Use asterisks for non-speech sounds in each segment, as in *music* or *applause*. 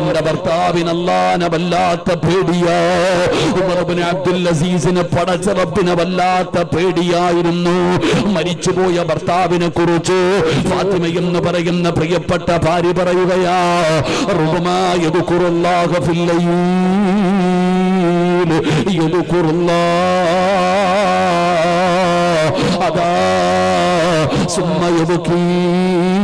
എന്റെ ഭർത്താവിന് അല്ലാനെ വല്ലാത്ത പേടിയാ. ഉമർബിന് അബ്ദുൽ അസീസിന് പടച്ച റബ്ബിന് വല്ലാത്ത പേടിയായിരുന്നു. മരിച്ചുപോയ ഭർത്താവിനെ കുറിച്ച് ഫാത്തിമ എന്ന് പറയുന്ന പ്രിയപ്പെട്ട ഭാര്യ പറയുകയാ റുബമായത് അതാ സുമ്മ യബ്കി ഹത്താ യുസ്ബിഹാ ഉമർബിൻ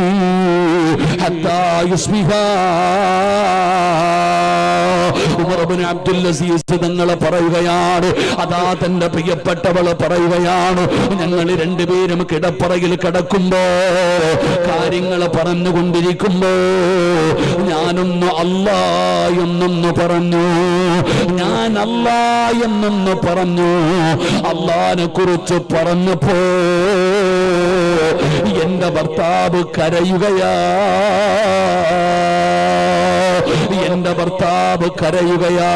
അബ്ദുൽ അസീസ് തങ്ങളെ പറയുകയാണ് അതാ തന്റെ പ്രിയപ്പെട്ടവൾ പറയുകയാണ് ഞങ്ങൾ രണ്ടുപേരും കിടപ്പറയിൽ കിടക്കുമ്പോ കാര്യങ്ങൾ പറഞ്ഞുകൊണ്ടിരിക്കുമ്പോ ഞാനൊന്ന് അല്ലാ എന്നൊന്ന് പറഞ്ഞു ഞാൻ അല്ലാ എന്നൊന്ന് പറഞ്ഞു അള്ളാനെ കുറിച്ച് പറഞ്ഞപ്പോ എന്റെ ഭർത്താവ് കരയുകയാ. എന്റെ ഭർത്താവ് കരയുകയാ.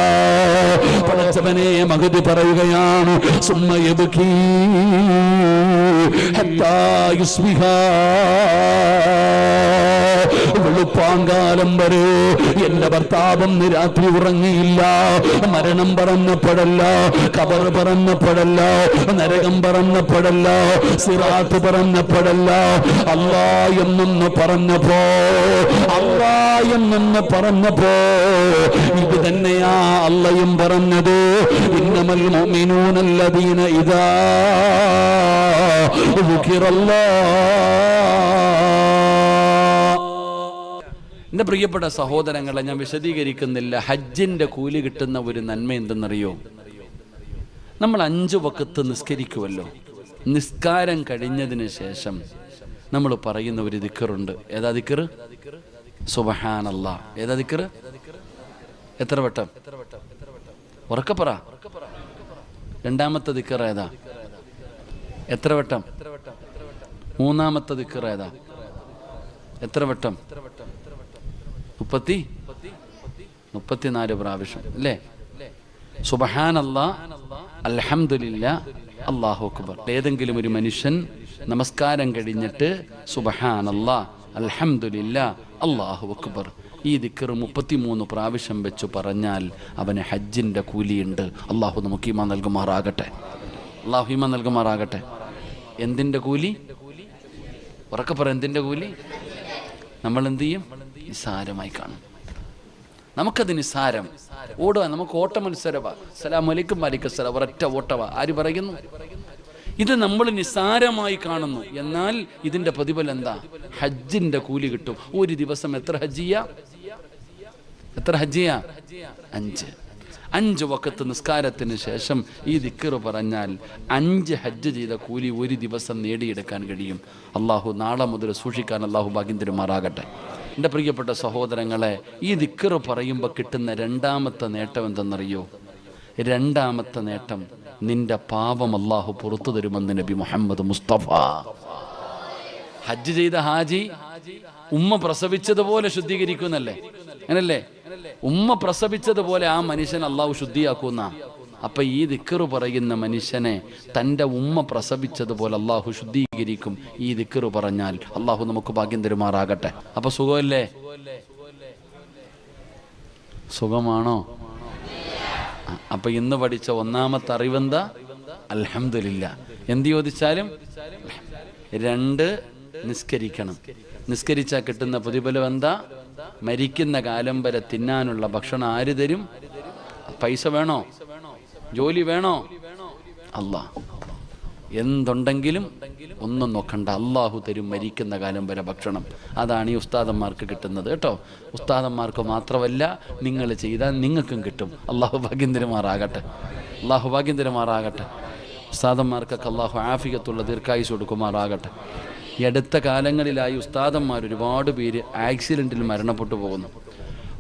പടച്ചവനെ മകുതി പറയുകയാണ് സുമ്മയബുഖീ വെളുപ്പാങ്കാലം വരെ എന്റെ ഭർത്താവൊന്ന് രാത്രി ഉറങ്ങിയില്ല. മരണം പറഞ്ഞപ്പോഴല്ല കബർ പറഞ്ഞപ്പോഴല്ല നരകം പറഞ്ഞപ്പോഴല്ല സിറാത്ത് പറഞ്ഞപ്പോഴല്ല. അല്ലാ എന്നൊന്ന് പറഞ്ഞപ്പോ അല്ലാ എന്നൊന്ന് പറഞ്ഞപ്പോ ഇത് തന്നെയാ അല്ലയും പറഞ്ഞത്. ഇന്നമൽ മുഅ്മിനൂനല്ലദീന ഇദാ എന്റെ പ്രിയപ്പെട്ട സഹോദരങ്ങളെ ഞാൻ വിശദീകരിക്കുന്നില്ല. ഹജ്ജിന്റെ കൂലി കിട്ടുന്ന ഒരു നന്മ എന്തെന്നറിയോ? നമ്മൾ അഞ്ചു വക്കത്ത് നിസ്കരിക്കുമല്ലോ നിസ്കാരം കഴിഞ്ഞതിന് ശേഷം നമ്മൾ പറയുന്ന ഒരു ദിക്കറുണ്ട്. ഏതാ ദിക്കർ സുബഹാനല്ല. ഏതാ ദിക്കർ എത്ര വട്ടം? ഉറക്കപ്പറ രണ്ടാമത്തെ ദിക്കർ ഏതാ? എത്ര വട്ടം? മൂന്നാമത്തെ ദിക്കർ ഏതാ? എത്ര വട്ടം? മുപ്പത്തി? മുപ്പത്തിനാല് പ്രാവശ്യം അല്ലേ? സുബഹാനല്ല അലഹമില്ല അള്ളാഹു അക്ബർ. ഏതെങ്കിലും ഒരു മനുഷ്യൻ നമസ്കാരം കഴിഞ്ഞിട്ട് സുബഹാനല്ല അലഹമില്ല അള്ളാഹു അക്ബർ. ഈ ദിക്കർ മുപ്പത്തിമൂന്ന് പ്രാവശ്യം വെച്ച് പറഞ്ഞാൽ അവന് ഹജ്ജിന്റെ കൂലിയുണ്ട്. അള്ളാഹു നമുക്ക് ഈമാ നൽകുമാറാകട്ടെ. അള്ളാഹു ഈമാ നൽകുമാറാകട്ടെ. എന്തിന്റെ കൂലി? ഉറക്കെ പറ എന്തിന്റെ കൂലി? നമ്മൾ എന്ത് ചെയ്യും? നിസ്സാരമായി കാണും. നമുക്കത് നിസ്സാരം. ഓടുക നമുക്ക് ഓട്ട മത്സരവാ സലാം അലിക്കും സലാം ഒരൊറ്റ ഓട്ടവ. ആര് പറയുന്നു? ഇത് നമ്മൾ നിസ്സാരമായി കാണുന്നു. എന്നാൽ ഇതിന്റെ പ്രതിഫലം എന്താ? ഹജ്ജിന്റെ കൂലി കിട്ടും. ഒരു ദിവസം എത്ര ഹജ്ജിയ എത്ര ഹജ്ജിയ അഞ്ച്. അഞ്ച് വക്കത്ത് നിസ്കാരത്തിന് ശേഷം ഈ ദിക്കറ് പറഞ്ഞാൽ അഞ്ച് ഹജ്ജ് ചെയ്ത കൂലി ഒരു ദിവസം നേടിയെടുക്കാൻ കഴിയും. അള്ളാഹു നാളെ മുതൽ സൂക്ഷിക്കാൻ അള്ളാഹു ഭാഗ്യം തരുമാറാകട്ടെ. എന്റെ പ്രിയപ്പെട്ട സഹോദരങ്ങളെ ഈ ദിക്കറ് പറയുമ്പോൾ കിട്ടുന്ന രണ്ടാമത്തെ നേട്ടം എന്തെന്നറിയോ? രണ്ടാമത്തെ നേട്ടം നിന്റെ പാപം അള്ളാഹു പുറത്തു തരുമെന്ന് നബി മുഹമ്മദ് മുസ്തഫ. ഹജ്ജ് ചെയ്ത ഹാജി ഉമ്മ പ്രസവിച്ചതുപോലെ ശുദ്ധീകരിക്കുന്നല്ലേ അങ്ങനല്ലേ? ഉമ്മ പ്രസവിച്ചതുപോലെ ആ മനുഷ്യൻ അള്ളാഹു ശുദ്ധിയാക്കുന്ന. അപ്പൊ ഈ ദിക്കറ് പറയുന്ന മനുഷ്യനെ തന്റെ ഉമ്മ പ്രസവിച്ചതുപോലെ അള്ളാഹു ശുദ്ധീകരിക്കും. ഈ ദിക്കറ് പറഞ്ഞാൽ അള്ളാഹു നമുക്ക് ഭാഗ്യം തരുമാറാകട്ടെ. അപ്പൊ സുഖമല്ലേ? സുഖമാണോ? അപ്പൊ ഇന്ന് പഠിച്ച ഒന്നാമത്തെ അറിവെന്താ? അലഹമില്ല എന്ത് ചോദിച്ചാലും? രണ്ട് നിസ്കരിക്കണം. നിസ്കരിച്ചാൽ കിട്ടുന്ന പ്രതിഫലം എന്താ? മരിക്കുന്ന കാലം വരെ തിന്നാനുള്ള ഭക്ഷണം ആര് തരും? പൈസ വേണോ? ജോലി വേണോ? അല്ല എന്തുണ്ടെങ്കിലും ഒന്നും നോക്കണ്ട. അള്ളാഹു തരും മരിക്കുന്ന കാലം വരെ ഭക്ഷണം. അതാണ് ഈ ഉസ്താദന്മാർക്ക് കിട്ടുന്നത് കേട്ടോ. ഉസ്താദന്മാർക്ക് മാത്രമല്ല നിങ്ങൾ ചെയ്താൽ നിങ്ങൾക്കും കിട്ടും. അള്ളാഹു ഭാഗ്യം തരുമാറാകട്ടെ അള്ളാഹു ഭാഗ്യം തരുമാറാകട്ടെ ഉസ്താദന്മാർക്കൊക്കെ അള്ളാഹു ആഫിയത്തുള്ള ദീർഘായുസ് കൊടുക്കുമാറാകട്ടെ. ഈ അടുത്ത കാലങ്ങളിലായി ഉസ്താദന്മാർ ഒരുപാട് പേര് ആക്സിഡന്റിൽ മരണപ്പെട്ടു പോകുന്നു.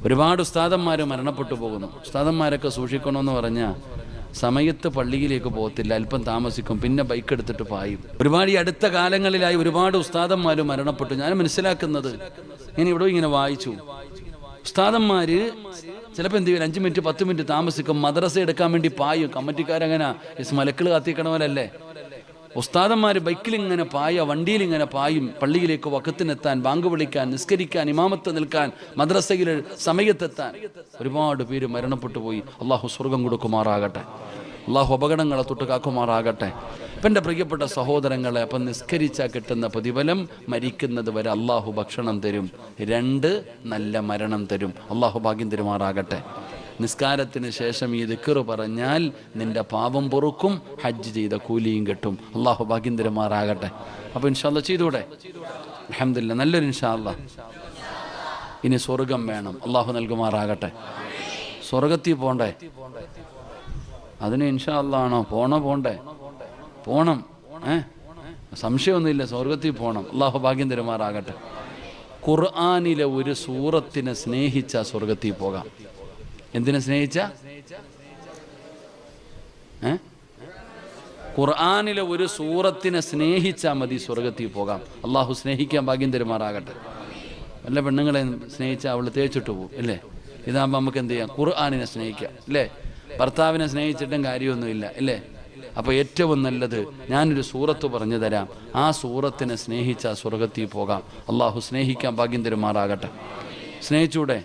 ഒരുപാട് ഉസ്താദന്മാർ മരണപ്പെട്ടു പോകുന്നു. ഉസ്താദന്മാരൊക്കെ സൂക്ഷിക്കണമെന്ന് പറഞ്ഞാൽ സമയത്ത് പള്ളിയിലേക്ക് പോകത്തില്ല അല്പം താമസിക്കും പിന്നെ ബൈക്ക് എടുത്തിട്ട് പായും. ഒരുപാട് ഈ അടുത്ത കാലങ്ങളിലായി ഒരുപാട് ഉസ്താദന്മാർ മരണപ്പെട്ടു. ഞാൻ മനസ്സിലാക്കുന്നത് ഞാൻ ഇവിടെ ഇങ്ങനെ വായിച്ചു. ഉസ്താദന്മാർ ചിലപ്പോൾ എന്ത് ചെയ്യും? അഞ്ച് മിനിറ്റ് പത്ത് മിനിറ്റ് താമസിക്കും മദ്രസ എടുക്കാൻ വേണ്ടി പായും. കമ്മിറ്റിക്കാരങ്ങനെ പോലെ കത്തിക്കണവരല്ലേ ഉസ്താദന്മാർ ബൈക്കിൽ ഇങ്ങനെ പായ വണ്ടിയിൽ ഇങ്ങനെ പായും പള്ളിയിലേക്ക് വക്കത്തിനെത്താൻ ബാങ്ക് വിളിക്കാൻ നിസ്കരിക്കാൻ ഇമാമത്ത് നിൽക്കാൻ മദ്രസയിൽ സമയത്തെത്താൻ ഒരുപാട് പേര് മരണപ്പെട്ടു പോയി. അള്ളാഹു സ്വർഗം കൊടുക്കുമാറാകട്ടെ. അള്ളാഹു അപകടങ്ങളെ തൊട്ട് കാക്കുമാറാകട്ടെ. അപ്പം എന്റെ പ്രിയപ്പെട്ട സഹോദരങ്ങളെ അപ്പം നിസ്കരിച്ചാൽ കിട്ടുന്ന പ്രതിഫലം മരിക്കുന്നത് വരെ അള്ളാഹു ഭക്ഷണം തരും. രണ്ട് നല്ല മരണം തരും. അള്ളാഹു ഭാഗ്യം തരുമാറാകട്ടെ. നിസ്കാരത്തിന് ശേഷം ഈ ദിക്കറ് പറഞ്ഞാൽ നിന്റെ പാപം പൊറുക്കും ഹജ്ജ് ചെയ്ത കൂലിയും കിട്ടും. അള്ളാഹു ഭാഗ്യം തരുമാറാകട്ടെ അപ്പോൾ ഇൻഷാല്ല ചെയ്തൂടെ? അഹമ്മദില്ല നല്ലൊരു ഇൻഷാല്ല ഇനി സ്വർഗം വേണം. അള്ളാഹു നൽകുമാറാകട്ടെ. സ്വർഗത്തിൽ പോണ്ടേ? അതിന് ഇൻഷാ ആണോ? പോണോ പോണ്ടേ? പോണം. ഏ? സംശയമൊന്നുമില്ല സ്വർഗത്തിൽ പോണം. അള്ളാഹു ഭാഗ്യം ഖുർആാനിലെ ഒരു സൂറത്തിനെ സ്നേഹിച്ച സ്വർഗത്തിൽ പോകാം. എന്തിനെ സ്നേഹിച്ച? ഖുർആാനിലെ ഒരു സൂറത്തിനെ സ്നേഹിച്ചാൽ മതി സ്വർഗത്തിൽ പോകാം. അള്ളാഹു സ്നേഹിക്കാൻ ഭാഗ്യം തരുമാറാകട്ടെ. വല്ല പെണ്ണുങ്ങളെ സ്നേഹിച്ചാൽ അവൾ തേച്ചിട്ട് പോകും അല്ലേ? ഇതാകുമ്പോൾ നമുക്ക് എന്ത് ചെയ്യാം? ഖുർആാനിനെ സ്നേഹിക്കാം അല്ലേ? ഭർത്താവിനെ സ്നേഹിച്ചിട്ടും കാര്യമൊന്നുമില്ല അല്ലേ? അപ്പോൾ ഏറ്റവും നല്ലത് ഞാനൊരു സൂറത്ത് പറഞ്ഞു തരാം. ആ സൂറത്തിനെ സ്നേഹിച്ചാൽ സ്വർഗത്തിൽ പോകാം. അള്ളാഹു സ്നേഹിക്കാൻ ഭാഗ്യം തരുമാറാകട്ടെ. സ്നേഹിച്ചൂടെ?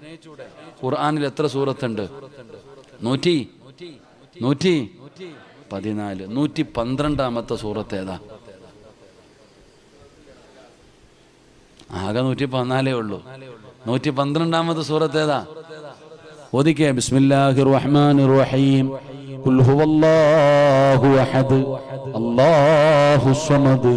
ഖുർആാനിൽ എത്ര സൂറത്തുണ്ട്? നൂറ്റി? നൂറ്റി? പതിനാല്. നൂറ്റി പന്ത്രണ്ടാമത്തെ സൂറത്ത് ഏതാ? ആകെ നൂറ്റി പതിനാലേ ഉള്ളൂ. നൂറ്റി പന്ത്രണ്ടാമത്തെ സൂറത്ത് ഏതാ? ഓദിക്കേ ബിസ്മില്ലാഹിർ റഹ്മാനിർ റഹീം ഖുൽ ഹുവല്ലാഹു അഹദ്. അല്ലാഹു സമദ്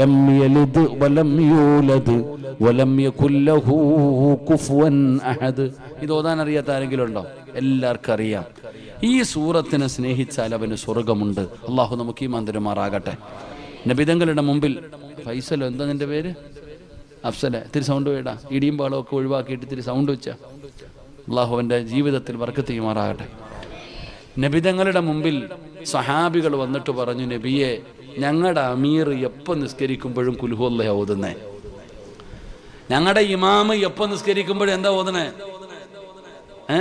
ലം യലിദ് വലം യൂലദ്. വലം യകുല്ലഹു ലഹു കുഫുവൻ അഹദ്. ഇത് ഓതാൻ അറിയാത്ത ആരെങ്കിലും ഉണ്ടോ? എല്ലാവർക്കും അറിയാം. ഈ സൂറത്തിനെ സ്നേഹിച്ചാൽ അവന് സ്വർഗമുണ്ട് അള്ളാഹു നമുക്ക് ഈ മന്ദിരമാറാകട്ടെ നബിതങ്ങളുടെ മുമ്പിൽ ഫൈസലോ എന്താ നിന്റെ പേര്? അഫ്സലെ ഇത്തിരി സൗണ്ട് വേടാ ഇടിയും പാളും ഒക്കെ ഒഴിവാക്കിയിട്ട് ഇത്തിരി സൗണ്ട് വെച്ച. അള്ളാഹു അവന്റെ ജീവിതത്തിൽ വർക്ക് ചെയ്യുമാറാകട്ടെ നബിതങ്ങളുടെ മുമ്പിൽ സഹാബികൾ വന്നിട്ട് പറഞ്ഞു നബിയെ ഞങ്ങളുടെ അമീർ എപ്പോൾ നിസ്കരിക്കുമ്പോഴും കുലുഹുല്ല ഓതുന്നേ ഞങ്ങളുടെ ഇമാമ് എപ്പോ നിസ്കരിക്കുമ്പോഴും എന്താ ഓതണേ ഏ?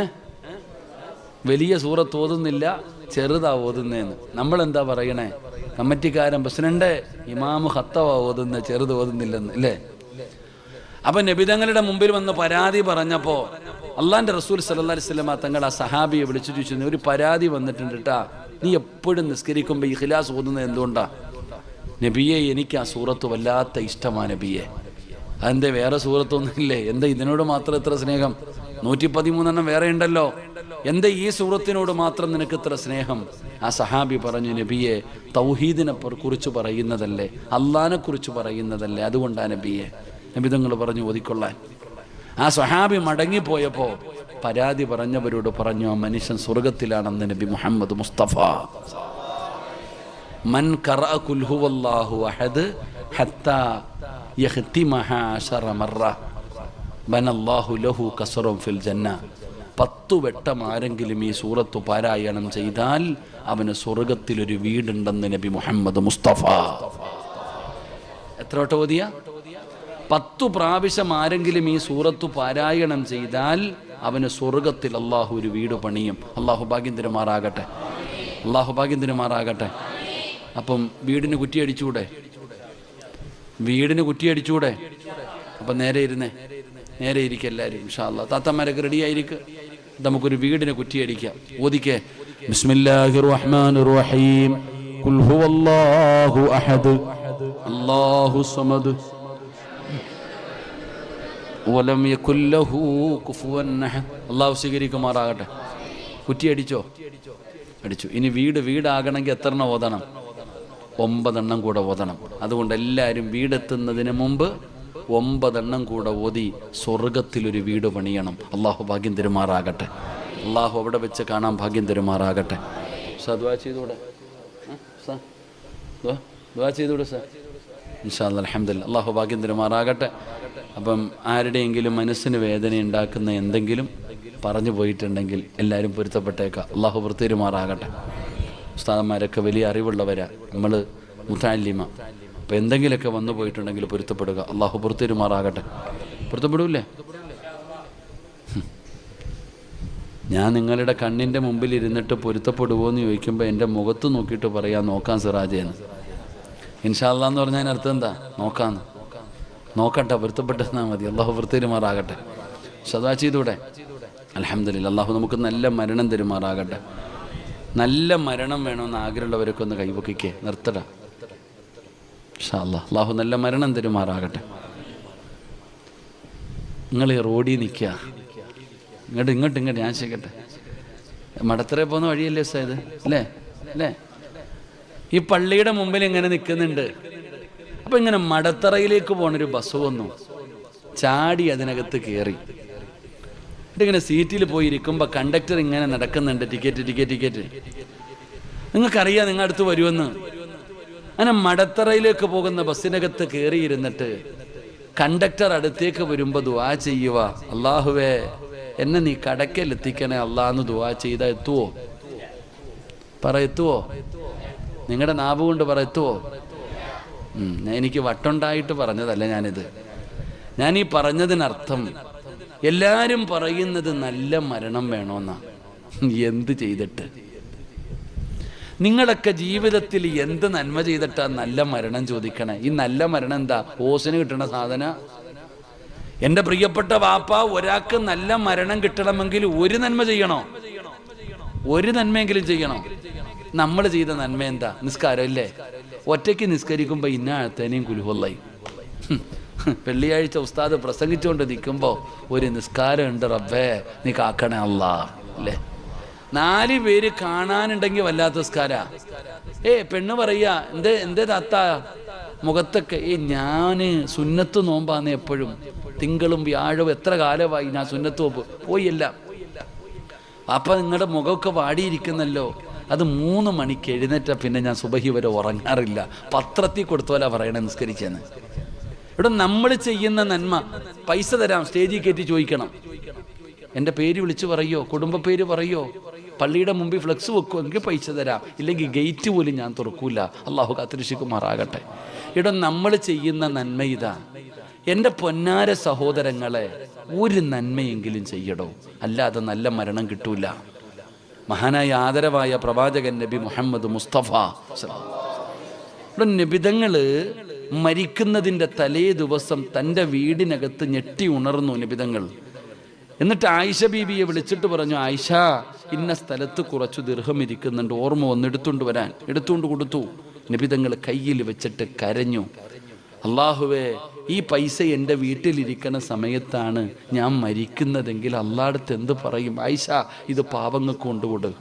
വലിയ സൂറത്ത് ഓതുന്നില്ല ചെറുതാ ഓതുന്നേന്ന്. നമ്മൾ എന്താ പറയണേ? കമ്മിറ്റിക്കാരൻ പ്രസിഡന്റ് ഇമാമ് ഹത്തവാ ഓതുന്ന ചെറുത് ഓതുന്നില്ലെന്ന് അല്ലേ അപ്പൊ നബിതങ്ങളുടെ മുമ്പിൽ വന്ന് പരാതി പറഞ്ഞപ്പോ അള്ളാന്റെ റസൂൽ സല്ലാ സ്വലമ തങ്ങൾ ആ സഹാബിയെ വിളിച്ചു ചോദിച്ചു ഒരു പരാതി വന്നിട്ടുണ്ട് കേട്ടാ നീ എപ്പോഴും നിസ്കരിക്കുമ്പോൾ ഇഖിലാസ് ഖിലാസ് ഓതുന്നത് എന്തുകൊണ്ടാ? നബിയെ എനിക്ക് ആ സൂറത്ത് വല്ലാത്ത ഇഷ്ടമാ നബിയെ. അതെന്തേ വേറെ സൂറത്തൊന്നുമില്ലേ? എന്താ ഇതിനോട് മാത്രം ഇത്ര സ്നേഹം? നൂറ്റി പതിമൂന്നെണ്ണം വേറെ ഉണ്ടല്ലോ. എന്താ ഈ സൂറത്തിനോട് മാത്രം നിനക്ക് ഇത്ര സ്നേഹം? ആ സഹാബി പറഞ്ഞു നബിയെ തൗഹീദിനെ കുറിച്ച് പറയുന്നതല്ലേ അള്ളഹാനെ കുറിച്ച് പറയുന്നതല്ലേ അതുകൊണ്ടാണ് നബിയെ. നബിതങ്ങൾ പറഞ്ഞു ഒതിക്കൊള്ളാൻ ആ സഹാബി മടങ്ങിപ്പോയപ്പോ പരാതി പറഞ്ഞവരോട് പറഞ്ഞു ആ മനുഷ്യൻ സ്വർഗത്തിലാണെന്ന് നബി മുഹമ്മദ് മുസ്തഫ. മൻ ഖുൽ ഹുവല്ലാഹു അഹദ് يختمها عشر مرة. بنى الله له قصر في الجنة. പത്തു വെട്ടം ആരെങ്കിലും ഈ സൂറത്ത് പാരായണം ചെയ്താൽ അവന് സ്വർഗത്തിലൊരു വീടുണ്ടെന്ന് നബി മുഹമ്മദ് മുസ്തഫ. എത്ര വട്ടം ഓതിയ? പത്തു പ്രാവശ്യം ആരെങ്കിലും ഈ സൂറത്ത് പാരായണം ചെയ്താൽ അവന് സ്വർഗത്തിൽ അള്ളാഹു ഒരു വീട് പണിയും. അള്ളാഹു ഭാഗ്യം അള്ളാഹു ഭാഗ്യം അപ്പം വീടിന് കുറ്റിയടിച്ചൂടെ വീടിന് കുറ്റിയടിച്ചൂടെ അപ്പം നേരെ ഇരുന്നേ. നേരെ ഇരിക്കുക എല്ലാവരും ഇൻഷാല്ല താത്തമാരൊക്കെ റെഡി ആയിരിക്കുക നമുക്കൊരു വീടിന് കുറ്റിയടിക്കാം ഓദിക്കേ ബിസ്മില്ലാഹിർ റഹ്മാനിർ റഹീം ഖുൽ ഹുവല്ലാഹു അഹദ്. അല്ലാഹു സമദ്. വലം യകുല്ലഹു കുഫുവൻ അഹദ്. അല്ലാഹു സ്വീകരിക്കുമാറാകട്ടെ. കുറ്റിയടിച്ചോ അടിച്ചു. ഇനി വീട് വീടാകണമെങ്കിൽ എത്ര എണ്ണം ഓതണം? ഒമ്പതെണ്ണം കൂടെ ഓതണം. അതുകൊണ്ട് എല്ലാവരും വീടെത്തുന്നതിന് മുമ്പ് ഒമ്പതെണ്ണം കൂടെ ഓതി സ്വർഗത്തിലൊരു വീട് പണിയണം. അള്ളാഹു ഭാഗ്യം തരുമാറാകട്ടെ. അള്ളാഹു അവിടെ വെച്ച് കാണാൻ ഭാഗ്യം തരുമാറാകട്ടെ. സദ്വാ അള്ളാഹു ഭാഗ്യം തരുമാറാകട്ടെ. അപ്പം ആരുടെയെങ്കിലും മനസ്സിന് വേദന ഉണ്ടാക്കുന്ന എന്തെങ്കിലും പറഞ്ഞു പോയിട്ടുണ്ടെങ്കിൽ എല്ലാവരും പൊരുത്തപ്പെട്ടേക്കാം. അള്ളാഹു വൃത്തിരുമാറാകട്ടെ ഉസ്താദന്മാരൊക്കെ വലിയ അറിവുള്ളവരാണ് നമ്മൾ മുത്താലിമ. അപ്പം എന്തെങ്കിലുമൊക്കെ വന്നു പോയിട്ടുണ്ടെങ്കിൽ പൊരുത്തപ്പെടുക. അള്ളാഹു പുറത്തിരുമാറാകട്ടെ പൊരുത്തപ്പെടൂലേ ഞാൻ നിങ്ങളുടെ കണ്ണിന്റെ മുമ്പിൽ ഇരുന്നിട്ട് പൊരുത്തപ്പെടുമോ എന്ന് ചോദിക്കുമ്പോൾ എന്റെ മുഖത്ത് നോക്കിയിട്ട് പറയാം നോക്കാം സിറാജേന്ന്. ഇൻഷാല്ല എന്ന് പറഞ്ഞാൽ അർത്ഥം എന്താ? നോക്കാന്ന്. നോക്കട്ടെ പൊരുത്തപ്പെട്ടെന്നാൽ മതി. അള്ളാഹു വൃത്തിരുമാറാകട്ടെ സദാ ചെയ്തൂടെ? അലഹമില്ല അള്ളാഹു നമുക്ക് നല്ല മരണം തരുമാറാകട്ടെ. നല്ല മരണം വേണമെന്ന് ആഗ്രഹമുള്ളവരൊക്കെ ഒന്ന് കൈപൊക്കിക്കേ. നിർത്തട. അള്ളാഹു നല്ല മരണം തരുമാറാകട്ടെ. നിങ്ങൾ ഈ റോഡിൽ നിൽക്കുക. ഇങ്ങോട്ട് ഇങ്ങോട്ട് ഇങ്ങോട്ട്. ഞാൻ ചെയ്യട്ടെ. മടത്തറ പോകുന്ന വഴിയല്ലേ സായത് അല്ലേ? അല്ലേ? ഈ പള്ളിയുടെ മുമ്പിൽ ഇങ്ങനെ നിൽക്കുന്നുണ്ട്. അപ്പൊ ഇങ്ങനെ മടത്തറയിലേക്ക് പോണൊരു ബസ് വന്നു. ചാടി അതിനകത്ത് കയറി. ഇങ്ങനെ സീറ്റിൽ പോയിരിക്കുമ്പോൾ കണ്ടക്ടർ ഇങ്ങനെ നടക്കുന്നുണ്ട്. ടിക്കറ്റ് ടിക്കറ്റ് ടിക്കറ്റ് നിങ്ങൾക്കറിയാം നിങ്ങൾ അടുത്ത് വരുമെന്ന്. അങ്ങനെ മടത്തറയിലേക്ക് പോകുന്ന ബസ്സിനകത്ത് കയറിയിരുന്നിട്ട് കണ്ടക്ടർ അടുത്തേക്ക് വരുമ്പോൾ ദുവാ ചെയ്യുക അള്ളാഹുവേ എന്നെ നീ കടക്കലെത്തിക്കണേ അള്ളാന്ന് ദുവാ ചെയ്ത എത്തുവോ? പറ എത്തുവോ? നിങ്ങളുടെ നാവ് കൊണ്ട് പറ എത്തുവോ? എനിക്ക് വട്ടുണ്ടായിട്ട് പറഞ്ഞതല്ല ഞാനിത്. ഞാൻ ഈ പറഞ്ഞതിനർത്ഥം എല്ലാരും പറയുന്നത് നല്ല മരണം വേണമെന്നാ എന്ത് ചെയ്തിട്ട്? നിങ്ങളൊക്കെ ജീവിതത്തിൽ എന്ത് നന്മ ചെയ്തിട്ടാ നല്ല മരണം ചോദിക്കണേ? ഈ നല്ല മരണം എന്താ? ഓസിന് കിട്ടണ സാധന? എന്റെ പ്രിയപ്പെട്ട വാപ്പ ഒരാൾക്ക് നല്ല മരണം കിട്ടണമെങ്കിൽ ഒരു നന്മ ചെയ്യണോ? ഒരു നന്മയെങ്കിലും ചെയ്യണോ. നമ്മൾ ചെയ്ത നന്മ എന്താ? നിസ്കാരം ഇല്ലേ ഒറ്റയ്ക്ക് നിസ്കരിക്കുമ്പോ ഇന്ന ആഴത്തേനെയും കുലുഹൊല്ലായി *laughs* വെള്ളിയാഴ്ച ഉസ്താദ് പ്രസംഗിച്ചുകൊണ്ട് നിൽക്കുമ്പോൾ ഒരു നിസ്കാരം ഉണ്ട് റബ്ബേ നീ കാക്കണേ അല്ല അല്ലേ? നാല് പേര് കാണാനുണ്ടെങ്കിൽ വല്ലാത്ത നിസ്കാര. ഏ പെണ്ണ് പറയാ എന്തേ എന്തേ താത്ത? മുഖത്തൊക്കെ ഏ ഞാൻ സുന്നത്ത് നോമ്പാന്ന് എപ്പോഴും. തിങ്കളും വ്യാഴവും എത്ര കാലമായി ഞാൻ സുന്നത്ത് നോമ്പ്? പോയില്ല. അപ്പൊ നിങ്ങളുടെ മുഖമൊക്കെ വാടിയിരിക്കുന്നല്ലോ. അത് മൂന്ന് മണിക്ക് എഴുന്നേറ്റ പിന്നെ ഞാൻ സുബഹി വരെ ഉറങ്ങാറില്ല. പത്രത്തിൽ കൊടുത്തോല പറയണേ നിസ്കരിച്ചെന്ന്. ഇവിടെ നമ്മൾ ചെയ്യുന്ന നന്മ. പൈസ തരാം സ്റ്റേജിൽ കയറ്റി ചോദിക്കണം. എന്റെ പേര് വിളിച്ചു പറയോ? കുടുംബ പേര് പറയോ? പള്ളിയുടെ മുമ്പിൽ ഫ്ലെക്സ് വെക്കുമോ എനിക്ക് പൈസ തരാം. ഇല്ലെങ്കിൽ ഗേറ്റ് പോലും ഞാൻ തുറക്കൂല. അള്ളാഹു കാത്തിരിശിക്കുമാറാകട്ടെ ഇവിടെ നമ്മൾ ചെയ്യുന്ന നന്മ ഇതാ. എന്റെ പൊന്നാര സഹോദരങ്ങളെ ഒരു നന്മയെങ്കിലും ചെയ്യടോ. അല്ലാതെ നല്ല മരണം കിട്ടൂല. മഹാനായ ആദരവായ പ്രവാചകൻ നബി മുഹമ്മദ് മുസ്തഫ. ഇവിടെ നിബിതങ്ങൾ മരിക്കുന്നതിന്റെ തലേ ദിവസം തന്റെ വീടിനകത്ത് ഞെട്ടി ഉണർന്നു നിബിതങ്ങൾ. എന്നിട്ട് ആയിഷ ബീബിയെ വിളിച്ചിട്ട് പറഞ്ഞു ആയിഷ ഇന്ന സ്ഥലത്ത് കുറച്ച് ദീർഘം ഇരിക്കുന്നുണ്ട്. ഓർമ്മ വന്ന് എടുത്തുകൊണ്ട് വരാൻ. എടുത്തുകൊണ്ട് കൊടുത്തു. നിബിതങ്ങൾ കയ്യിൽ വെച്ചിട്ട് കരഞ്ഞു. അള്ളാഹുവേ ഈ പൈസ എന്റെ വീട്ടിലിരിക്കുന്ന സമയത്താണ് ഞാൻ മരിക്കുന്നതെങ്കിൽ അള്ളാടുത്ത് എന്ത് പറയും? ആയിഷ ഇത് പാവങ്ങൾക്ക് കൊണ്ടുകൊടു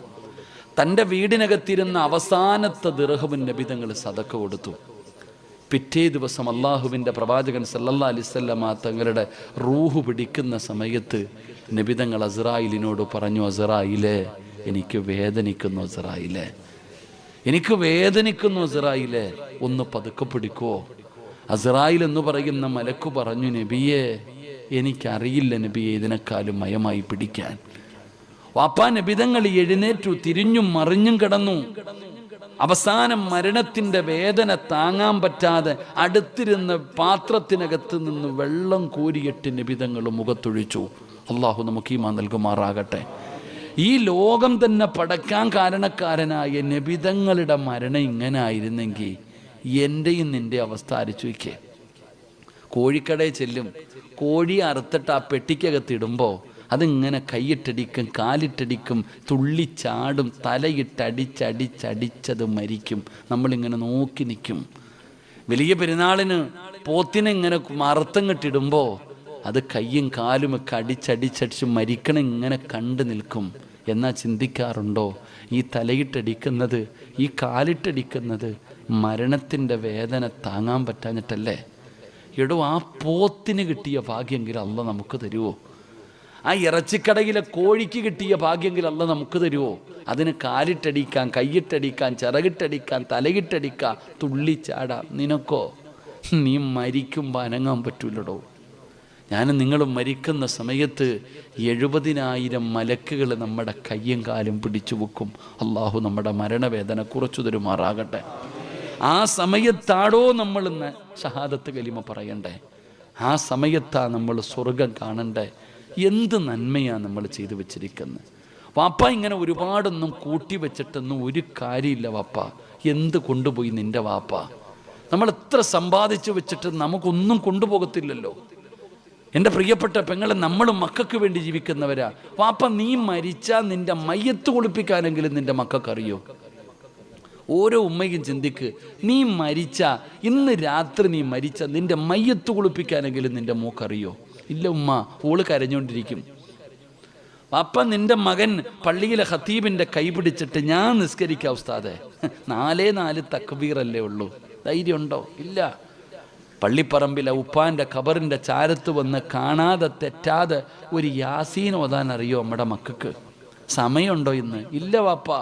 തന്റെ വീടിനകത്തിരുന്ന അവസാനത്തെ ദിർഹവും നബിതങ്ങൾ സതക്ക കൊടുത്തു. പിറ്റേ ദിവസം അള്ളാഹുവിന്റെ പ്രവാചകൻ സല്ലല്ലാ അലിസ്വല്ലമ തങ്ങളുടെ റൂഹ് പിടിക്കുന്ന സമയത്ത് നബിതങ്ങൾ അസറായിലിനോട് പറഞ്ഞു അസറായിലെ എനിക്ക് വേദനിക്കുന്നു അസറായിലെ എനിക്ക് വേദനിക്കുന്നു അസറായിലെ ഒന്ന് പതുക്കെ പിടിക്കുവോ അസറായിൽ എന്ന് പറയുന്ന മലക്കു പറഞ്ഞു നബിയെ എനിക്കറിയില്ല നബിയെ ഇതിനേക്കാളും മയമായി പിടിക്കാൻ. വാപ്പാ നബിതങ്ങൾ എഴുന്നേറ്റു തിരിഞ്ഞും മറിഞ്ഞും കിടന്നു. അവസാനം മരണത്തിന്റെ വേദന താങ്ങാൻ പറ്റാതെ അടുത്തിരുന്ന പാത്രത്തിനകത്ത് നിന്ന് വെള്ളം കോരിയിട്ട് നിബിതങ്ങൾ മുഖത്തൊഴിച്ചു. അള്ളാഹു നമുക്ക് ഈ മാ നൽകുമാറാകട്ടെ. ഈ ലോകം തന്നെ പടക്കാൻ കാരണക്കാരനായ നബിതങ്ങളുടെ മരണം ഇങ്ങനെ ആയിരുന്നെങ്കിൽ എന്റെയും നിന്റെ അവസ്ഥ അരിച്ചു വയ്ക്കേ കോഴിക്കടയിൽ ചെല്ലും. കോഴി അറുത്തിട്ട് ആ പെട്ടിക്കകത്തിടുമ്പോൾ അതിങ്ങനെ കൈയിട്ടടിക്കും കാലിട്ടടിക്കും തുള്ളിച്ചാടും തലയിട്ടടിച്ചടിച്ചടിച്ചത് മരിക്കും. നമ്മളിങ്ങനെ നോക്കി നിൽക്കും. വലിയ പെരുന്നാളിന് പോത്തിനെ ഇങ്ങനെ മറുത്തങ്ങിട്ടിടുമ്പോൾ അത് കയ്യും കാലും ഒക്കെ അടിച്ചടിച്ചടിച്ച് മരിക്കണം ഇങ്ങനെ കണ്ടു നിൽക്കും. എന്നാ ചിന്തിക്കാറുണ്ടോ? ഈ തലയിട്ടടിക്കുന്നത് ഈ കാലിട്ടടിക്കുന്നത് മരണത്തിന്റെ വേദന താങ്ങാൻ പറ്റാഞ്ഞിട്ടല്ലേ? എടോ ആ പോത്തിന് കിട്ടിയ ഭാഗ്യമെങ്കിൽ അല്ല നമുക്ക് തരുമോ ആ ഇറച്ചിക്കടയിലെ കോഴിക്ക് കിട്ടിയ ഭാഗ്യമെങ്കിൽ അല്ല നമുക്ക് തരുമോ അതിന് കാലിട്ടടിക്കാൻ കൈയിട്ടടിക്കാൻ ചിറകിട്ടടിക്കാൻ തലയിട്ടടിക്കാൻ തുള്ളിച്ചാടാം. നിനക്കോ? നീ മരിക്കുമ്പോൾ അനങ്ങാൻ പറ്റൂലടോ. ഞാൻ നിങ്ങൾ മരിക്കുന്ന സമയത്ത് എഴുപതിനായിരം മലക്കുകൾ നമ്മുടെ കയ്യും കാലും പിടിച്ചു വെക്കും. അള്ളാഹു നമ്മുടെ മരണവേദന കുറച്ചു തരുമാറാകട്ടെ. ആ സമയത്താടോ നമ്മൾ ഇന്ന് ഷഹാദത്ത് കലിമ പറയണ്ടേ? ആ സമയത്താ നമ്മൾ സ്വർഗം കാണണ്ടേ? എന്ത് നന്മയാണ് നമ്മൾ ചെയ്തു വെച്ചിരിക്കുന്നത് വാപ്പ ഇങ്ങനെ ഒരുപാടൊന്നും കൂട്ടി വെച്ചിട്ടൊന്നും ഒരു കാര്യമില്ല വാപ്പ. എന്ത് കൊണ്ടുപോയി നിന്റെ വാപ്പ? നമ്മൾ എത്ര സമ്പാദിച്ചു വെച്ചിട്ട് നമുക്കൊന്നും കൊണ്ടുപോകത്തില്ലല്ലോ. എന്റെ പ്രിയപ്പെട്ട പെങ്ങളെ നമ്മളും മക്കൾക്ക് വേണ്ടി ജീവിക്കുന്നവരാ. വാപ്പ നീ മരിച്ചാൽ നിന്റെ മയ്യത്ത് കുളിപ്പിക്കാനെങ്കിലും നിന്റെ മക്കൾക്കറിയോ? ഓരോ ഉമ്മയും ചിന്തിക്ക് നീ മരിച്ച ഇന്ന് രാത്രി നീ മരിച്ച നിന്റെ മയ്യത്ത് കുളിപ്പിക്കാനെങ്കിലും നിന്റെ മോക്കറിയോ? ഇല്ല ഉമ്മ ഓൾ കരഞ്ഞുകൊണ്ടിരിക്കും അപ്പ നിന്റെ മകൻ പള്ളിയിലെ ഹത്തീബിന്റെ കൈ പിടിച്ചിട്ട് ഞാൻ നിസ്കരിക്കാം ഉസ്താദെ. നാലേ നാല് തക്ബീറല്ലേ ഉള്ളൂ. ധൈര്യമുണ്ടോ? ഇല്ല. പള്ളിപ്പറമ്പിലെ ഉപ്പാന്റെ ഖബറിന്റെ ചാരത്ത് വന്ന് കാണാതെ തെറ്റാതെ ഒരു യാസീൻ ഓതാൻ അറിയോ നമ്മുടെ മക്കൾക്ക്? സമയമുണ്ടോ ഇന്ന്? ഇല്ല വാപ്പ.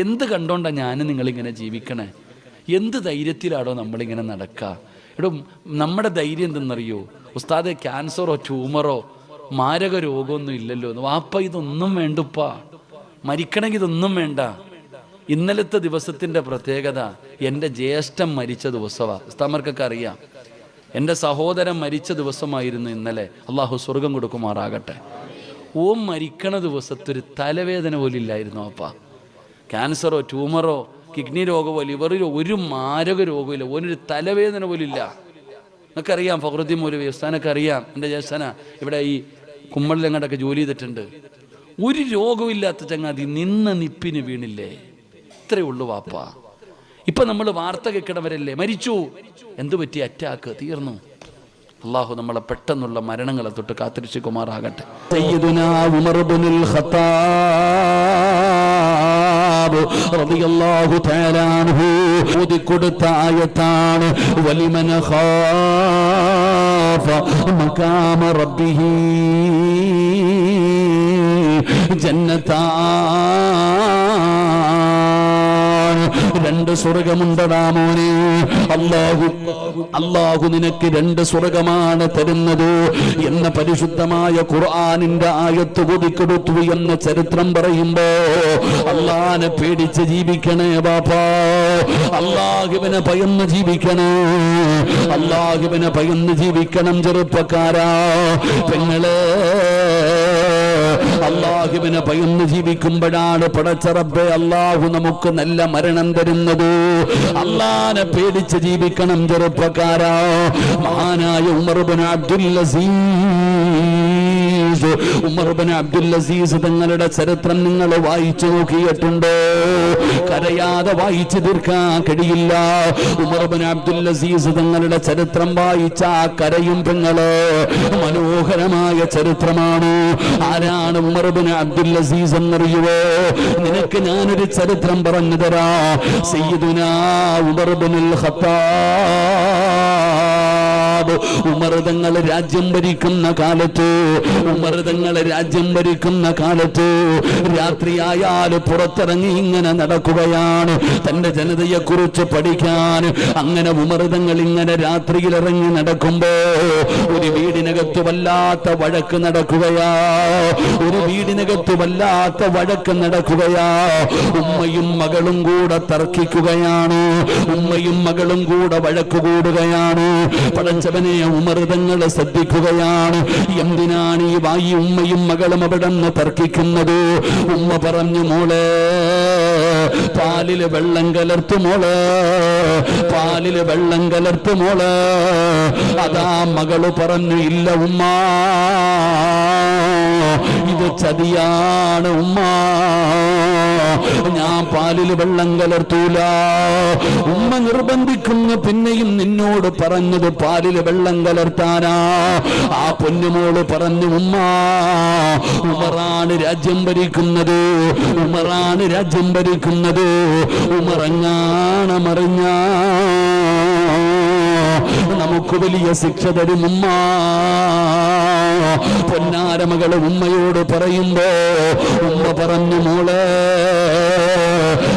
എന്ത് കണ്ടോണ്ടാ ഞാൻ നിങ്ങളിങ്ങനെ ജീവിക്കണേ? എന്ത് ധൈര്യത്തിലാണോ നമ്മളിങ്ങനെ നടക്കുക എടോ നമ്മുടെ ധൈര്യം എന്തെന്നറിയോ? ഉസ്താദെ ക്യാൻസറോ ട്യൂമറോ മാരക രോഗമൊന്നും ഇല്ലല്ലോ. വാപ്പ ഇതൊന്നും വേണ്ടുപ്പ. മരിക്കണമെങ്കിൽ ഇതൊന്നും വേണ്ട. ഇന്നലത്തെ ദിവസത്തിന്റെ പ്രത്യേകത എന്റെ ജ്യേഷ്ഠം മരിച്ച ദിവസമാണ് ഉസ്താമർക്കൊക്കെ അറിയാം. എന്റെ സഹോദരൻ മരിച്ച ദിവസമായിരുന്നു ഇന്നലെ. അള്ളാഹു സ്വർഗം കൊടുക്കുമാറാകട്ടെ. ഓം മരിക്കണ ദിവസത്തൊരു തലവേദന പോലും ഇല്ലായിരുന്നു അപ്പ ക്യാൻസറോ ട്യൂമറോ കിഡ്നി രോഗമോ ലിവറിലോ ഒരു മാരക രോഗമില്ല ഓനൊരു തലവേദന പോലും ഇല്ല. നിങ്ങൾക്കറിയാം ഫക്രുദ്ദീൻ മൗലവി ഉസ്താനൊക്കെ അറിയാം എന്റെ ജേസന ഇവിടെ ഈ കുമ്മളിലെങ്ങാണ്ടൊക്കെ ജോലി ചെയ്തിട്ടുണ്ട്. ഒരു രോഗമില്ലാത്ത ചങ്ങാതി നിന്ന നിപ്പിന് വീണില്ലേ? ഇത്രയേ ഉള്ളൂ വാപ്പ. ഇപ്പൊ നമ്മൾ വാർത്ത കേൾക്കണവരല്ലേ മരിച്ചു. എന്തു പറ്റി? അറ്റാക്ക് തീർന്നു. അള്ളാഹു നമ്മളെ പെട്ടെന്നുള്ള മരണങ്ങളെ തൊട്ട് കാത്തിരിച്ചു കുമാറാകട്ടെ ഖത്താബ് റളിയല്ലാഹു തആല അൻഹു ഓതി കൊടുത്ത ആയത്താണ്. വലിമൻ ഖാഫ മഖാമ റബ്ബിഹി ജന്നതാ രണ്ട് സ്വർഗമുണ്ടടാ മോനെ. അള്ളാഹു അള്ളാഹു നിനക്ക് രണ്ട് സ്വർഗമാണ് തരുന്നത് എന്ന പരിശുദ്ധമായ ഖുർആാനിന്റെ ആയത്ത് കൊതിക്കെടുത്തു എന്ന ചരിത്രം പറയുമ്പോ അള്ളാനെ പേടിച്ച് ജീവിക്കണേ ബാപ്പാ. അള്ളാഹുവിനെ ഭയന്ന് ജീവിക്കണേ. അള്ളാഹുവിനെ ഭയന്ന് ജീവിക്കണം ചെറുപ്പക്കാരാ. പെങ്ങളെ അള്ളാഹുവിനെ ഭയന്ന് ജീവിക്കുമ്പോഴാണ് പടച്ചറബെ അള്ളാഹു നമുക്ക് നല്ല മരണം തരുന്നത്. അള്ളാനെ പേടിച്ച് ജീവിക്കണം ചെറുപ്പക്കാരാ. മഹാനായ ഉമർബിൻ അബ്ദുൽ അസീസ് ഉമർബിൻ അബ്ദുൽ അസീസ് തങ്ങളുടെ ചരിത്രം നിങ്ങൾ വായിച്ചു നോക്കിയിട്ടുണ്ടോ. കരയാതെ വായിച്ചു തീർക്കാൻ കഴിയില്ല. ഉമർബന അബ്ദുൽ അസീസ് തങ്ങളുടെ ചരിത്രം വായിച്ച കരയും പെങ്ങൾ മനോഹരമായ ചരിത്രമാണ്. ആരാണ് ഉമർബന അബ്ദുൽ അസീസ് എന്നറിയുവോ? നിനക്ക് ഞാനൊരു ചരിത്രം പറഞ്ഞു തരാ. സയ്യിദുനാ ഉമർബിനുൽ ഖത്താബ് ഉമർതങ്ങൾ രാജ്യം ഭരിക്കുന്ന കാലത്ത് ഉമർതങ്ങൾ രാജ്യം ഭരിക്കുന്ന കാലത്ത് രാത്രിയായാൽ പുറത്തിറങ്ങി ഇങ്ങനെ നടക്കുകയാണ്. തന്റെ ജനതയെ കുറിച്ച് പഠിക്കാൻ അങ്ങനെ ഉമർതങ്ങൾ ഇങ്ങനെ രാത്രിയിൽ ഇറങ്ങി നടക്കുമ്പോ ഒരു വീടിനകത്ത് വല്ലാത്ത വഴക്ക് നടക്കുകയാ. ഒരു വീടിനകത്ത് വല്ലാത്ത വഴക്ക് നടക്കുകയാ. ഉമ്മയും മകളും കൂടെ തർക്കിക്കുകയാണ്. ഉമ്മയും മകളും കൂടെ വഴക്ക് കൂടുകയാണ്. പടച്ചവനെ ഉമർതങ്ങൾ ശ്രദ്ധിക്കുകയാണ്. എന്തിനാണ് ഈ വായി ഉമ്മയും മകളും അവിടെ നിന്ന് തർക്കിക്കുന്നത്? ഉമ്മ പറഞ്ഞു മോളെ പാലിൽ വെള്ളം കലർത്തു മോളെ പാലിൽ വെള്ളം കലർത്തു മോളെ. അതാ മകൾ പറഞ്ഞു ഇല്ല ഉമ്മ ഇത് ചതിയാണ് ഉമ്മ. ഞാൻ പാലിൽ വെള്ളം കലർത്തൂല. ഉമ്മ നിർബന്ധിക്കുന്നു പിന്നെയും നിന്നോട് പറഞ്ഞത് പാലിൽ വെള്ളം കലർത്താനാ. ആ പൊന്നുമോൾ പറഞ്ഞു ഉമ്മ ഉമറാണ് രാജ്യം ഭരിക്കുന്നത്. ഉമറാണ് രാജ്യം ഭരിക്കുന്നത്. ഉമറങ്ങാണ് മറിഞ്ഞ നമുക്ക് വലിയ ശിക്ഷ തരും ഉമ്മ പൊന്നാരമകൾ ഉമ്മയോട് പറയുമ്പോ ഉമ്മ പറഞ്ഞു മോളെ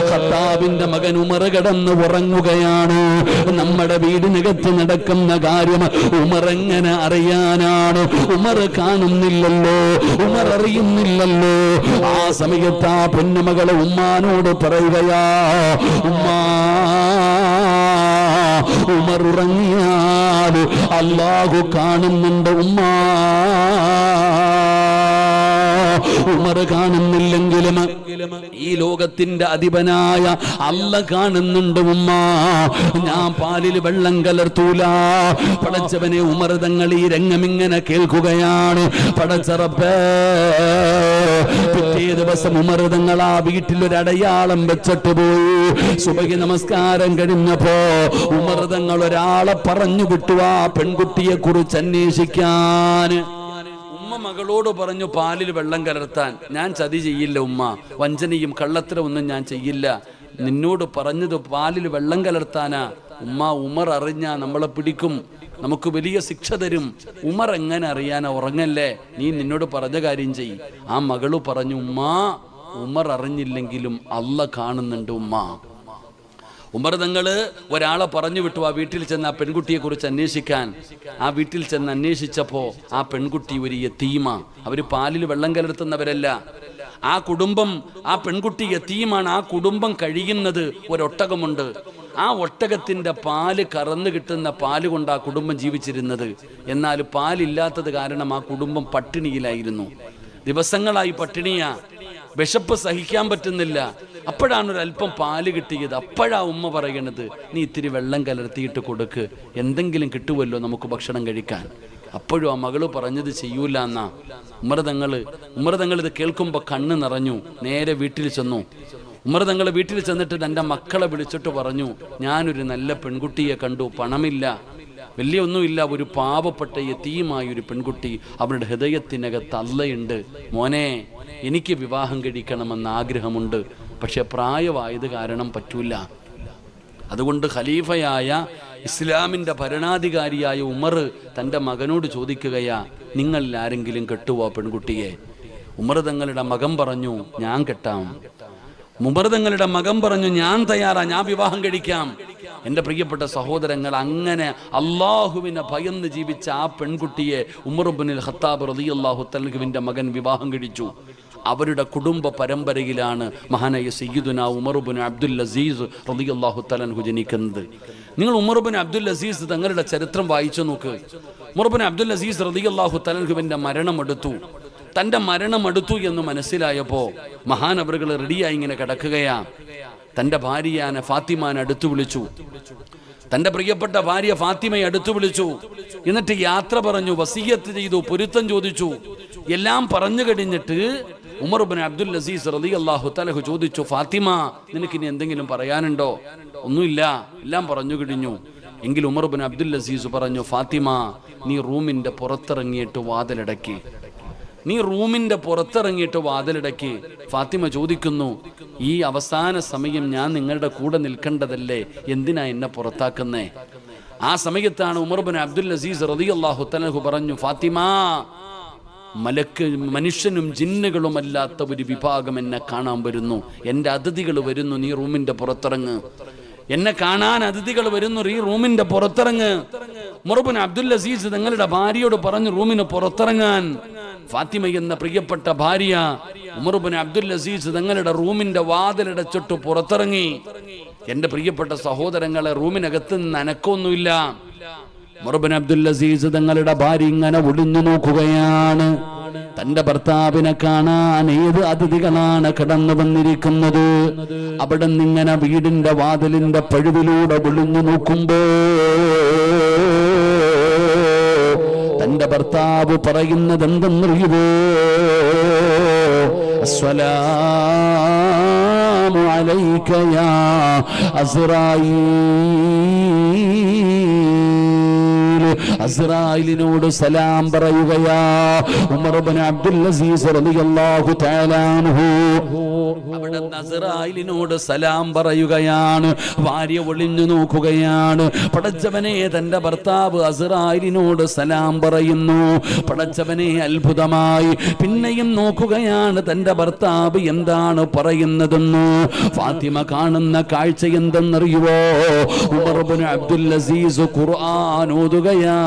ഖത്താബിന്റെ മകൻ ഉമർ കിടന്ന് ഉറങ്ങുകയാണ്. നമ്മുടെ വീടിനകത്ത് നടക്കുന്ന കാര്യം ഉമർ എങ്ങനെ അറിയാനാണ്? ഉമർ കാണുന്നില്ലല്ലോ ഉമർ അറിയുന്നില്ലല്ലോ. ആ സമയത്ത് ആ പൊന്നുമകൾ ഉമ്മാനോട് പറയുകയാ ഉമ്മാ ഉമർ ഉറങ്ങിയാൽ അള്ളാഹു കാണുന്നുണ്ട് ഉമ്മ. ഉമർ കാണുന്നില്ലെങ്കിലും ഈ ലോകത്തിന്റെ അധിപനായ അല്ല കാണുന്നുണ്ട് ഉമ്മ. ഞാൻ പാലിൽ വെള്ളം കലർത്തൂല. പടച്ചവനെ ഉമർ തങ്ങൾ ഈ രംഗം ഇങ്ങനെ കേൾക്കുകയാണ്. പടച്ചറപ്പേ. പിറ്റേ ദിവസം ഉമർതങ്ങൾ ആ അടയാളം വെച്ചിട്ട് പോയി. സുബഹി നമസ്കാരം കഴിഞ്ഞപ്പോ ഉമർതങ്ങൾ ഒരാളെ പറഞ്ഞു വിട്ടു ആ പെൺകുട്ടിയെ കുറിച്ച് അന്വേഷിക്കാൻ. ഉമ്മ മകളോട് പറഞ്ഞു പാലിൽ വെള്ളം കലർത്താൻ. ഞാൻ ചതി ചെയ്യില്ല ഉമ്മ. വഞ്ചനയും കള്ളത്തരമൊന്നും ഞാൻ ചെയ്യില്ല. നിന്നോട് പറഞ്ഞത് പാലിൽ വെള്ളം കലർത്താനാ. ഉമ്മ ഉമർ അറിഞ്ഞാ നമ്മളെ പിടിക്കും. നമുക്ക് വലിയ ശിക്ഷ തരും. ഉമർ എങ്ങനെ അറിയാനാ? ഉറങ്ങല്ലേ? നീ നിന്നോട് പറഞ്ഞ കാര്യം ചെയ്. ആ മകൾ പറഞ്ഞു ഉമ്മാ ഉമർ അറിഞ്ഞില്ലെങ്കിലും അല്ല കാണുന്നുണ്ട് ഉമ്മ. ഉമർ തങ്ങൾ ഒരാളെ പറഞ്ഞു വിട്ടു ആ വീട്ടിൽ ചെന്ന് ആ പെൺകുട്ടിയെ കുറിച്ച് അന്വേഷിക്കാൻ. ആ വീട്ടിൽ ചെന്ന് അന്വേഷിച്ചപ്പോ ആ പെൺകുട്ടി ഒരു യത്തീമ അവർ പാലിൽ വെള്ളം കലർത്തുന്നവരല്ല. ആ കുടുംബം ആ പെൺകുട്ടി യത്തീമാണ് ആ കുടുംബം കഴിയുന്നത് ഒരൊട്ടകമുണ്ട്. ആ ഒട്ടകത്തിന്റെ പാൽ കറന്നു കിട്ടുന്ന പാൽ കൊണ്ട് ആ കുടുംബം ജീവിച്ചിരുന്നത്. എന്നാൽ പാലില്ലാത്തത് കാരണം ആ കുടുംബം പട്ടിണിയിലായിരുന്നു. ദിവസങ്ങളായി പട്ടിണിയാ. വിശപ്പ് സഹിക്കാൻ പറ്റുന്നില്ല. അപ്പോഴാണ് ഒരു അല്പം പാൽ കിട്ടിയത്. അപ്പോഴാ ഉമ്മ പറയണത് നീ ഇത്തിരി വെള്ളം കലർത്തിയിട്ട് കൊടുക്ക്. എന്തെങ്കിലും കിട്ടുമല്ലോ നമുക്ക് ഭക്ഷണം കഴിക്കാൻ. അപ്പോഴും ആ മകൾ പറഞ്ഞത് ചെയ്യൂല എന്നാ. ഉമ്മറതങ്ങൾ ഉമ്മറതങ്ങൾ ഇത് കേൾക്കുമ്പോൾ കണ്ണ് നിറഞ്ഞു. നേരെ വീട്ടിൽ ചെന്നു. ഉമ്മറതങ്ങൾ വീട്ടിൽ ചെന്നിട്ട് എന്റെ മക്കളെ വിളിച്ചിട്ട് പറഞ്ഞു ഞാനൊരു നല്ല പെൺകുട്ടിയെ കണ്ടു പണമില്ല. വലിയ ഒന്നുമില്ല ഒരു പാവപ്പെട്ട യതീമായ ഒരു പെൺകുട്ടി അവരുടെ ഹൃദയത്തിനകത്ത് അല്ലയുണ്ട്. മോനെ എനിക്ക് വിവാഹം കഴിക്കണമെന്ന് ആഗ്രഹമുണ്ട് പക്ഷെ പ്രായമായത് കാരണം പറ്റൂല. അതുകൊണ്ട് ഖലീഫയായ ഇസ്ലാമിന്റെ ഭരണാധികാരിയായ ഉമർ തന്റെ മകനോട് ചോദിക്കുകയാ നിങ്ങളിൽ ആരെങ്കിലും കെട്ടുവോ പെൺകുട്ടിയെ? ഉമർ തങ്ങളുടെ മകൻ പറഞ്ഞു ഞാൻ കെട്ടാം. ഉമർ തങ്ങളുടെ മകൻ പറഞ്ഞു ഞാൻ തയ്യാറാ ഞാൻ വിവാഹം കഴിക്കാം. എന്റെ പ്രിയപ്പെട്ട സഹോദരങ്ങൾ അങ്ങനെ അള്ളാഹുവിനെ ഭയന്ന് ജീവിച്ച ആ പെൺകുട്ടിയെ ഉമർബുനിൽ ഖത്താബ് റളിയല്ലാഹു തൽഹുവിന്റെ മകൻ വിവാഹം കഴിച്ചു. അവരുടെ കുടുംബ പരമ്പരയിലാണ് മഹാനായ സയ്യിദുന ഉമർബുൻ അബ്ദുൽ അസീസ് റളിയല്ലാഹു തലൻഹു ജനിക്കുന്നത്. നിങ്ങൾ ഉമർബുൻ അബ്ദുൽ അസീസ് തങ്ങളുടെ ചരിത്രം വായിച്ചു നോക്ക്. ഉമർബുൻ അബ്ദുൽ അസീസ് റളിയല്ലാഹു തലൻഹുവിന്റെ മരണം എടുത്തു. തന്റെ മരണം അടുത്തു എന്ന് മനസ്സിലായപ്പോൾ മഹാനവറുകൾ റെഡിയായി ഇങ്ങനെ കിടക്കുകയാ. തന്റെ ഭാര്യയാനെ ഫാത്തിമാനെ അടുത്തു വിളിച്ചു. തന്റെ പ്രിയപ്പെട്ട ഭാര്യ ഫാത്തിമയെ അടുത്തു വിളിച്ചു. എന്നിട്ട് യാത്ര പറഞ്ഞു വസീയത്ത് ചെയ്തു പൊരുത്തം ചോദിച്ചു. എല്ലാം പറഞ്ഞു കഴിഞ്ഞിട്ട് ഉമർ ബിൻ അബ്ദുൽ അസീസ് റലി അള്ളാഹു തലഹു ചോദിച്ചു ഫാത്തിമ നിനക്ക് ഇനി എന്തെങ്കിലും പറയാനുണ്ടോ? ഒന്നുമില്ല. എല്ലാം പറഞ്ഞു കഴിഞ്ഞു. എങ്കിൽ ഉമർ ബിൻ അബ്ദുൽ അസീസ് പറഞ്ഞു ഫാത്തിമ നീ റൂമിന്റെ പുറത്തിറങ്ങിയിട്ട് വാതിലടക്കി. നീ റൂമിന്റെ പുറത്തിറങ്ങിയിട്ട് വാതിലടക്കി ഫാത്തിമ ചോദിക്കുന്നു ഈ അവസാന സമയം ഞാൻ നിങ്ങളുടെ കൂടെ നിൽക്കേണ്ടതല്ലേ? എന്തിനാ എന്നെ പുറത്താക്കുന്നേ? ആ സമയത്താണ് ഉമർബിൻ അബ്ദുൽ അസീസ് റതി അള്ളാഹു തലഹു പറഞ്ഞു ഫാത്തിമ മലക്ക് മനുഷ്യനും ജിന്നുകളും അല്ലാത്ത ഒരു വിഭാഗം എന്നെ കാണാൻ വരുന്നു. എന്റെ അതിഥികൾ വരുന്നു നീ റൂമിന്റെ പുറത്തിറങ്ങ്. എന്നെ കാണാൻ അതിഥികൾ വരുന്നു ഈ റൂമിന്റെ പുറത്തിറങ്ങ്. മുറബുൻ അബ്ദുൽ അസീസ് നിങ്ങളുടെ ഭാര്യയോട് പറഞ്ഞു റൂമിന് പുറത്തിറങ്ങാൻ. ഫാത്തിമ എന്ന പ്രിയപ്പെട്ട ഭാര്യ ഉമർബിൻ അബ്ദുൽ അസീസ് തങ്ങളുടെ റൂമിന്റെ വാതിലടച്ചിട്ട് പുറത്തിറങ്ങി. എന്റെ പ്രിയപ്പെട്ട സഹോദരങ്ങളെ റൂമിനകത്ത് നിന്ന് അനക്കൊന്നുമില്ല. ഉമർബിൻ അബ്ദുൽ അസീസ് തങ്ങളുടെ ഭാര്യ ഇങ്ങനെ ഒളിഞ്ഞു നോക്കുകയാണ്. തന്റെ ഭർത്താവിനെ കാണാൻ ഏത് അതിഥികളാണ് കടന്നു വന്നിരിക്കുന്നത്? അവിടെ നിന്നിങ്ങനെ വീടിന്റെ വാതിലിന്റെ പഴുവിലൂടെ ഒളിഞ്ഞു നോക്കുമ്പോ ഭർത്താവ് പറയുന്നത് എന്തെന്നറിയുവോ അസ്വലാമലൈക്കയാ അലൈക യാ അസ്റായീൽ അസ്രായിലിനോട് സലാം പറയുകയാ. ഉമർ ഇബ്നു അബ്ദുൽ അസീസ് റളിയല്ലാഹു തആല അൻഹു. അവിടെ നസറായിലിനോട് സലാം പറയുകയാണ്. ഭാര്യ ഒളിഞ്ഞു നോക്കുകയാണ്. പടച്ചവനെ തന്റെ ഭർത്താവ് അസറായിലിനോട് സലാം പറയുന്നു. പടച്ചവനെ അത്ഭുതമായി. പിന്നെയും നോക്കുകയാണ് തന്റെ ഭർത്താവ് എന്താണ് പറയുന്നതെന്ന്. ഫാത്തിമ കാണുന്ന കാഴ്ച എന്തെന്നറിയുവോ? ഉമർ ഇബ്നു അബ്ദുൽ അസീസ് ഖുർആൻ ഓതുകയാ.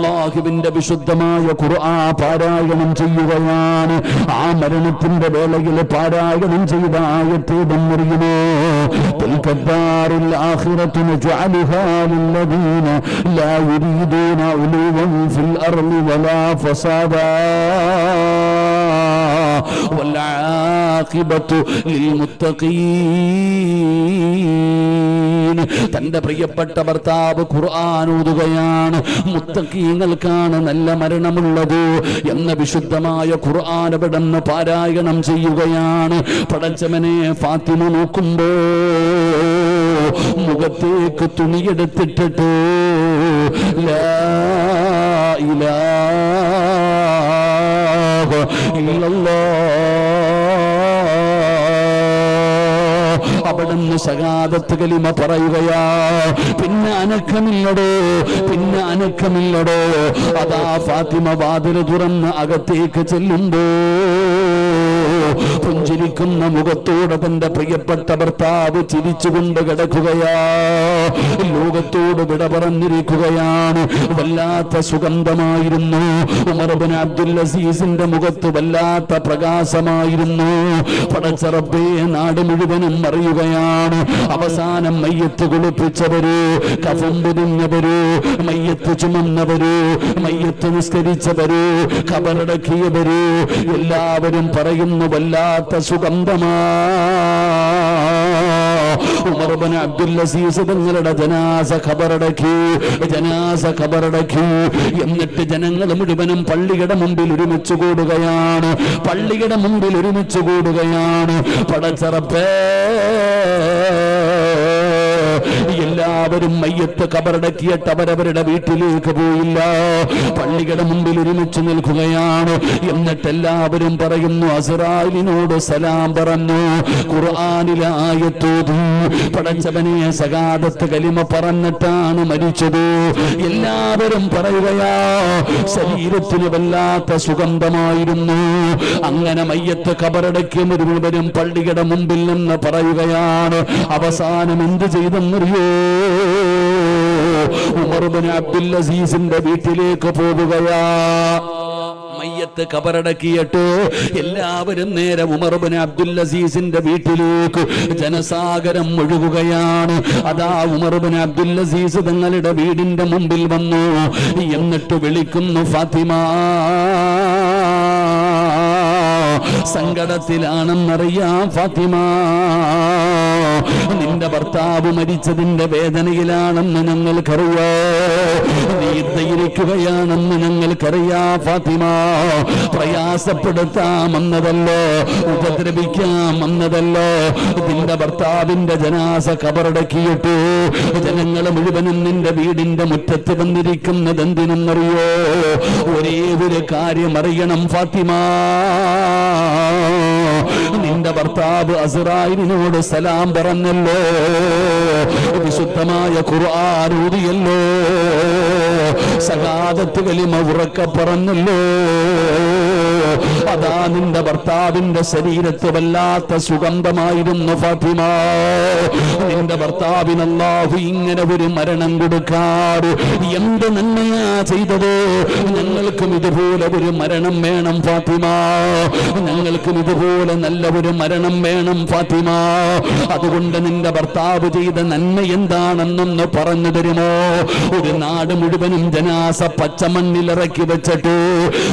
അള്ളാഹുവിന്റെ വിശുദ്ധമായ ഖുർആൻ പാരായണം ചെയ്യുകയാണ് ആ മരണത്തിന്റെ വേളയിൽ പാരായണം ചെയ്ത ആയത്തേതെന്നറിയുമോ تلك الآخرة نجعلها للذين لا يريدون علوا في الأرض ولا فسادا والعاقبة للمتقين തന്റെ പ്രിയപ്പെട്ട ഭർത്താവ് ഖുർആൻ ഓതുകയാണ് മുത്തക്കീങ്ങൾക്കാണ് നല്ല മരണമുള്ളത് എന്ന വിശുദ്ധമായ ഖുർആൻ അവിടുന്ന് പാരായണം ചെയ്യുകയാണ്. പടച്ചവനെ ഫാത്തിമ നോക്കുമ്പോ മുഖത്തേക്ക് തുണിയെടുത്തിട്ടിട്ട് ലാ ഇലാഹ ഇല്ലല്ലാഹ് അവിടുന്ന് സകാതത്ത് കലിമ പറയുകയാ. പിന്നെ അനക്കമില്ലടോ പിന്നെ അനക്കമില്ലടോ. അതാ ഫാത്തിമ വാതിൽ തുറന്ന് അകത്തേക്ക് ചെല്ലുമ്പോ പുഞ്ചിരിക്കുന്ന മുഖത്തോടെ തന്റെ പ്രിയപ്പെട്ട ഭർത്താവ് ചിരിച്ചുകൊണ്ട് കിടക്കുകയാ. ലോകത്തോട് വിട പറഞ്ഞിരിക്കുകയാണ്. വല്ലാത്ത സുഗന്ധമായിരുന്നു. ഉമർബിൻ അബ്ദുൽ അസീസിന്റെ മുഖത്ത് വല്ലാത്ത പ്രകാശമായിരുന്നു. പടച്ചറബേ നാട് മുഴുവനും അറിയുകയാണ്. അവസാനം മയ്യത്ത് കുളിപ്പിച്ചവര് കഫം പൊതിഞ്ഞവര് മയ്യത്ത് ചുമന്നവര് മയ്യത്ത് നിസ്കരിച്ചവര് കബറടക്കിയവര് എല്ലാവരും പറയുന്നു വല്ലാത്ത സുഗന്ധമാ. ഉമർബൻ അബ്ദുൽ അസീസ് ജനാസ ഖബറടക്കി ജനാസ ഖബറടക്കി. എന്നിട്ട് ജനങ്ങൾ മുഴുവനും പള്ളിയുടെ മുമ്പിൽ ഒരുമിച്ച് കൂടുകയാണ്. പള്ളിയുടെ മുമ്പിൽ ഒരുമിച്ച് കൂടുകയാണ്. പടച്ചറപ്പേ. എല്ലാവരും മയ്യത്ത് കബറടക്കിയിട്ട് അവരവരുടെ വീട്ടിലേക്ക് പോയില്ല. പള്ളികളുടെ മുമ്പിൽ ഒരുമിച്ച് നിൽക്കുകയാണ്. എന്നിട്ട് എല്ലാവരും പറയുന്നു അസറാലിനോട് സലാം പറഞ്ഞു. ഖുർആാനിലായത്തോതു പടച്ചവനെ സകാദത്ത് കലിമ പറഞ്ഞിട്ടാണ് മരിച്ചത്. എല്ലാവരും പറയുകയാ ശരീരത്തിന് വല്ലാത്ത സുഗന്ധമായിരുന്നു. അങ്ങനെ മയ്യത്ത് കബറടക്കിയ മുഴുവനും പള്ളിയുടെ മുമ്പിൽ നിന്ന് പറയുകയാണ് അവസാനം എന്ത് ചെയ്തെന്നറിയോ? ഉമർബിൻ അബ്ദുൽ വീട്ടിലേക്ക് പോവുകയാ. മയ്യത്ത് കബറടക്കിയിട്ട് എല്ലാവരും നേരെ ഉമർബിൻ അബ്ദുൽ അസീസിന്റെ വീട്ടിലേക്ക് ജനസാഗരം ഒഴുകുകയാണ്. അതാ ഉമർബിൻ അബ്ദുൽ അസീസ് തങ്ങളുടെ വീടിന്റെ മുമ്പിൽ വന്നു. എന്നിട്ട് വിളിക്കുന്നു ഫാത്തിമ സങ്കടത്തിലാണെന്നറിയാം ഫാത്തിമ. നിന്റെ ഭർത്താവ് മരിച്ചതിന്റെ വേദനയിലാണെന്ന് ഞങ്ങൾക്കറിയോ? നീ ധൈര്യക്കുകയാണെന്ന് ഞങ്ങൾക്കറിയാ ഫാത്തിമ. പ്രയാസപ്പെടുത്താമെന്നതല്ലോ ഉപദ്രവിക്കാമെന്നതല്ലോ. നിന്റെ ഭർത്താവിന്റെ ജനാസ കബറടക്കിയിട്ടു. ജനങ്ങൾ മുഴുവനും നിന്റെ വീടിന്റെ മുറ്റത്ത് വന്നിരിക്കുന്നത് എന്തിനെന്നറിയോ? ഒരേ ഒരു കാര്യം അറിയണം ഫാത്തിമ. നിന്റെ ഭർത്താവ് അസറായിലിനോട് സലാം പറഞ്ഞല്ലോ. വിശുദ്ധമായ ഖുർആാനൂതിയല്ലോ സകാദത്ത് കലിമ ഉറക്ക പറഞ്ഞല്ലോ അതാ നിന്റെ ഭർത്താവിന്റെ ശരീരത്ത് വല്ലാത്ത സുഗന്ധമായിരുന്നു ഫാത്തിമ. നിന്റെ ഭർത്താവിന് അല്ലാഹു ഇങ്ങനെ ഒരു മരണം കൊടുക്കാറ്. എന്ത് നന്മയാ ചെയ്തത്? ഞങ്ങൾക്കും ഇതുപോലെ ഒരു മരണം വേണം ഫാത്തിമ. ഞങ്ങൾക്കും ഇതുപോലെ നല്ല ഒരു മരണം വേണം ഫാത്തിമ. അതുകൊണ്ട് നിന്റെ ഭർത്താവ് ചെയ്ത നന്മ എന്താണെന്നൊന്ന് പറഞ്ഞു തരുമോ? ഒരു നാട് മുഴുവനും ജനാസ പച്ചമണ്ണിലിറക്കി വെച്ചിട്ട്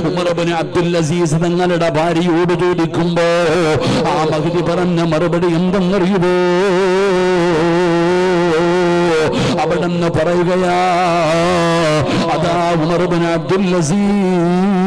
ഉമർബിന് അബ്ദുൽ അസീസ് തങ്ങളുടെ ഭാര്യയോട് ചോദിക്കുമ്പോ ആ മകുതി പറഞ്ഞ മറുപടി എന്തെന്നറിയുമോ? അവിടെന്ന് പറയുകയാ അതാ ഉമർബിൻ അബ്ദുൽ അസീസ്.